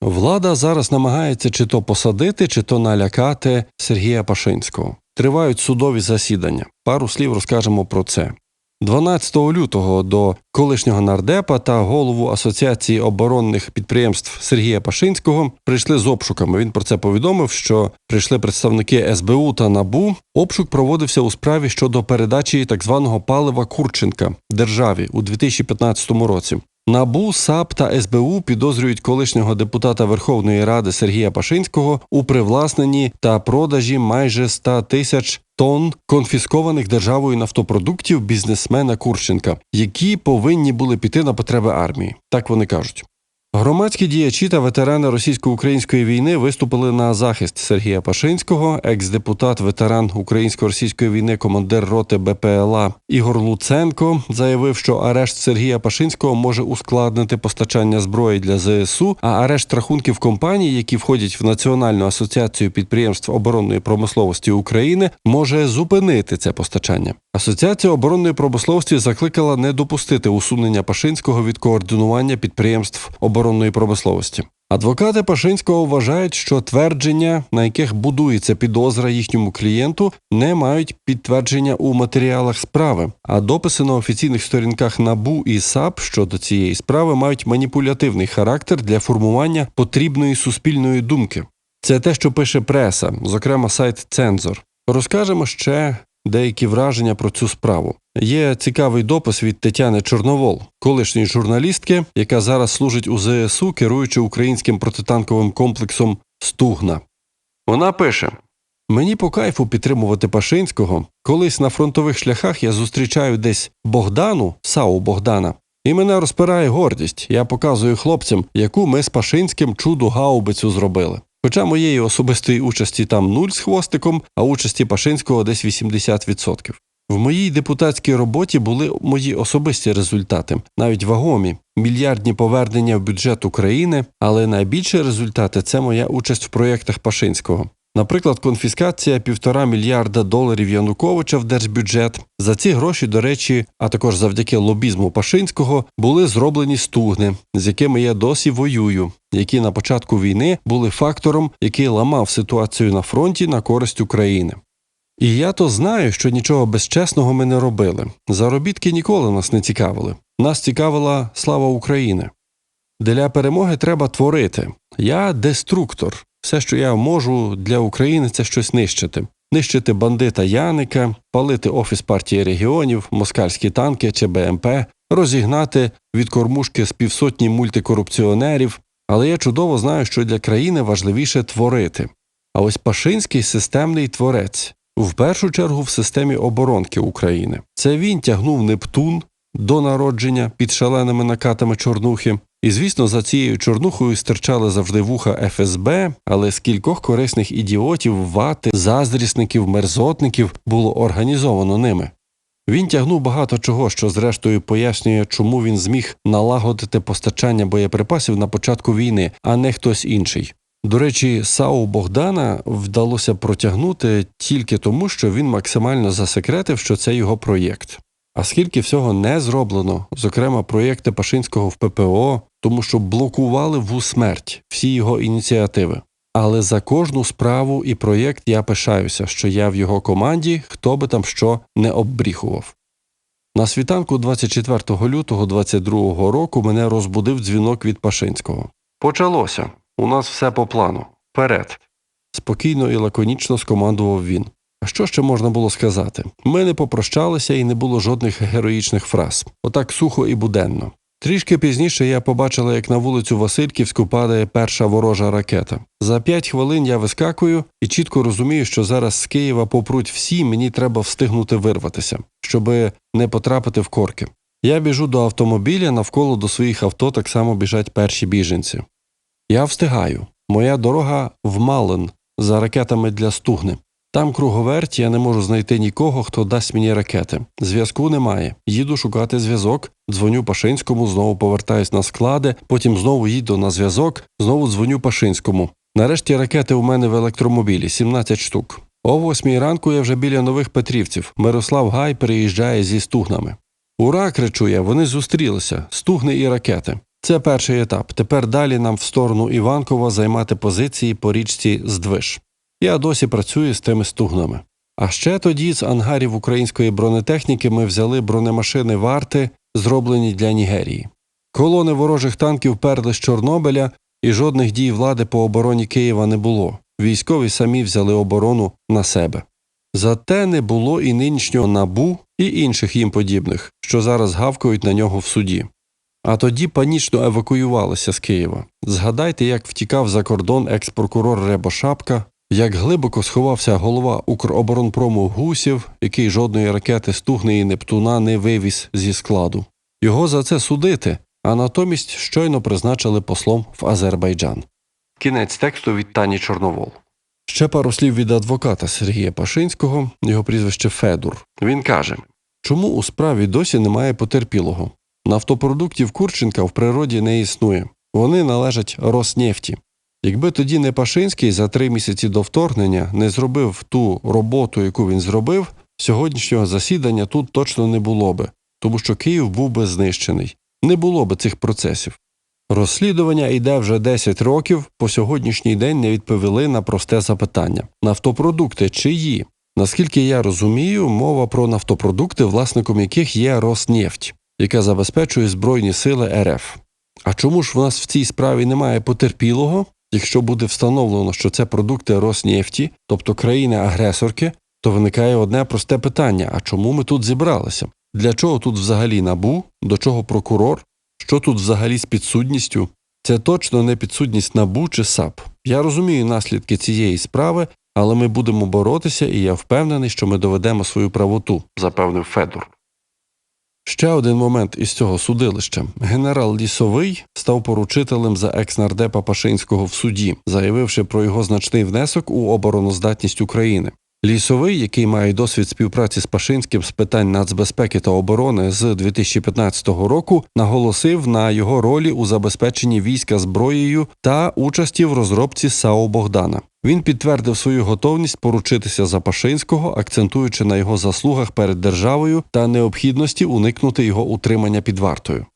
Влада зараз намагається чи то посадити, чи то налякати Сергія Пашинського. Тривають судові засідання. Пару слів розкажемо про це. 12 лютого до колишнього нардепа та голову Асоціації оборонних підприємств Сергія Пашинського прийшли з обшуками. Він про це повідомив, що прийшли представники СБУ та НАБУ. Обшук проводився у справі щодо передачі так званого палива Курченка державі у 2015 році. НАБУ, САП та СБУ підозрюють колишнього депутата Верховної Ради Сергія Пашинського у привласненні та продажі майже 100 тисяч тонн конфіскованих державою нафтопродуктів бізнесмена Курченка, які повинні були піти на потреби армії. Так вони кажуть. Громадські діячі та ветерани російсько-української війни виступили на захист Сергія Пашинського. Екс-депутат, ветеран українсько-російської війни, командир роти БПЛА Ігор Луценко заявив, що арешт Сергія Пашинського може ускладнити постачання зброї для ЗСУ, а арешт рахунків компаній, які входять в Національну асоціацію підприємств оборонної промисловості України, може зупинити це постачання. Асоціація оборонної промисловості закликала не допустити усунення Пашинського від координування підприємств оборонної промисловості. Адвокати Пашинського вважають, що твердження, на яких будується підозра їхньому клієнту, не мають підтвердження у матеріалах справи, а дописи на офіційних сторінках НАБУ і САП щодо цієї справи мають маніпулятивний характер для формування потрібної суспільної думки. Це те, що пише преса, зокрема сайт Цензор. Розкажемо ще деякі враження про цю справу. Є цікавий допис від Тетяни Чорновол, колишньої журналістки, яка зараз служить у ЗСУ, керуючи українським протитанковим комплексом Стугна. Вона пише: Мені по кайфу підтримувати Пашинського. Колись на фронтових шляхах я зустрічаю десь Богдану, Сау Богдана, і мене розпирає гордість. Я показую хлопцям, яку ми з Пашинським чуду гаубицю зробили. Хоча моєї особистої участі там нуль з хвостиком, а участі Пашинського десь 80%. В моїй депутатській роботі були мої особисті результати, навіть вагомі, мільярдні повернення в бюджет України, але найбільші результати це моя участь в проєктах Пашинського. Наприклад, конфіскація півтора мільярда доларів Януковича в держбюджет. За ці гроші, до речі, а також завдяки лобізму Пашинського, були зроблені стугни, з якими я досі воюю, які на початку війни були фактором, який ламав ситуацію на фронті на користь України. І я то знаю, що нічого безчесного ми не робили. Заробітки ніколи нас не цікавили. Нас цікавила слава України. Для перемоги треба творити. Я деструктор. Все, що я можу для України, це щось нищити. Нищити бандита Яника, палити офіс партії регіонів, москальські танки чи БМП, розігнати від кормушки з півсотні мультикорупціонерів. Але я чудово знаю, що для країни важливіше творити. А ось Пашинський системний творець, в першу чергу в системі оборонки України. Це він тягнув Нептун до народження під шаленими накатами чорнухи. І, звісно, за цією чорнухою стирчали завжди вуха ФСБ, але скількох корисних ідіотів, вати, заздрісників, мерзотників було організовано ними. Він тягнув багато чого, що зрештою пояснює, чому він зміг налагодити постачання боєприпасів на початку війни, а не хтось інший. До речі, САУ Богдана вдалося протягнути тільки тому, що він максимально засекретив, що це його проєкт. А скільки всього не зроблено, зокрема проєкти Пашинського в ППО, тому що блокували в усмерть всі його ініціативи. Але за кожну справу і проєкт я пишаюся, що я в його команді, хто би там що не оббріхував. На світанку 24 лютого 22 року мене розбудив дзвінок від Пашинського. Почалося. У нас все по плану. Вперед. Спокійно і лаконічно скомандував він. А що ще можна було сказати? Ми не попрощалися і не було жодних героїчних фраз. Отак сухо і буденно. Трішки пізніше я побачила, як на вулицю Васильківську падає перша ворожа ракета. За п'ять хвилин я вискакую і чітко розумію, що зараз з Києва попруть всі, мені треба встигнути вирватися, щоби не потрапити в корки. Я біжу до автомобіля, навколо до своїх авто так само біжать перші біженці. Я встигаю. Моя дорога в Малин за ракетами для стугни. Там круговерть, я не можу знайти нікого, хто дасть мені ракети. Зв'язку немає. Їду шукати зв'язок, дзвоню Пашинському, знову повертаюсь на склади, потім знову їду на зв'язок, знову дзвоню Пашинському. Нарешті ракети у мене в електромобілі 17 штук. О восьмій ранку я вже біля нових Петрівців. Мирослав Гай переїжджає зі стугнами. Ура! кричу я, вони зустрілися, стугни і ракети. Це перший етап. Тепер далі нам в сторону Іванкова займати позиції по річці Здвиж. Я досі працюю з тими стугнами. А ще тоді з ангарів української бронетехніки ми взяли бронемашини варти, зроблені для Нігерії. Колони ворожих танків перли з Чорнобиля, і жодних дій влади по обороні Києва не було. Військові самі взяли оборону на себе. Зате не було і нинішнього набу, і інших їм подібних, що зараз гавкають на нього в суді. А тоді панічно евакуювалися з Києва. Згадайте, як втікав за кордон екс-прокурор Ребо Шапка, як глибоко сховався голова Укроборонпрому Гусів, який жодної ракети Стугни і Нептуна не вивіз зі складу. Його за це судити, а натомість щойно призначили послом в Азербайджан. Кінець тексту від Тані Чорновол. Ще пару слів від адвоката Сергія Пашинського, його прізвище Федур. Він каже: чому у справі досі немає потерпілого? Нафтопродуктів Курченка в природі не існує. Вони належать Роснефті. Якби тоді не Пашинський за три місяці до вторгнення не зробив ту роботу, яку він зробив, сьогоднішнього засідання тут точно не було би, тому що Київ був би знищений. Не було би цих процесів. Розслідування йде вже 10 років, по сьогоднішній день не відповіли на просте запитання: нафтопродукти чиї? Наскільки я розумію, мова про нафтопродукти, власником яких є Роснефть, яка забезпечує Збройні сили РФ. А чому ж в нас в цій справі немає потерпілого? Якщо буде встановлено, що це продукти Роснефті, тобто країни-агресорки, то виникає одне просте питання: а чому ми тут зібралися? Для чого тут взагалі набу? До чого прокурор? Що тут взагалі з підсудністю? Це точно не підсудність НАБУ чи САП. Я розумію наслідки цієї справи, але ми будемо боротися, і я впевнений, що ми доведемо свою правоту, запевнив Федор. Ще один момент із цього судилища. Генерал Лісовий став поручителем за екснардепа Пашинського в суді, заявивши про його значний внесок у обороноздатність України. Лісовий, який має досвід співпраці з Пашинським з питань нацбезпеки та оборони з 2015 року, наголосив на його ролі у забезпеченні війська зброєю та участі в розробці САУ Богдана. Він підтвердив свою готовність поручитися за Пашинського, акцентуючи на його заслугах перед державою та необхідності уникнути його утримання під вартою.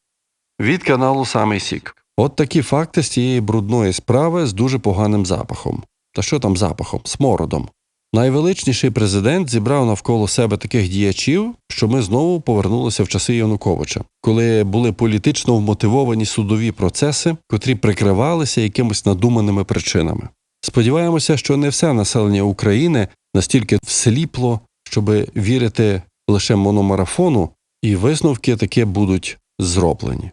Від каналу Самий Сік. От такі факти з цієї брудної справи з дуже поганим запахом. Та що там запахом? Смородом. Найвеличніший президент зібрав навколо себе таких діячів, що ми знову повернулися в часи Януковича, коли були політично вмотивовані судові процеси, котрі прикривалися якимось надуманими причинами. Сподіваємося, що не все населення України настільки всліпло, щоб вірити лише мономарафону, і висновки таки будуть зроблені.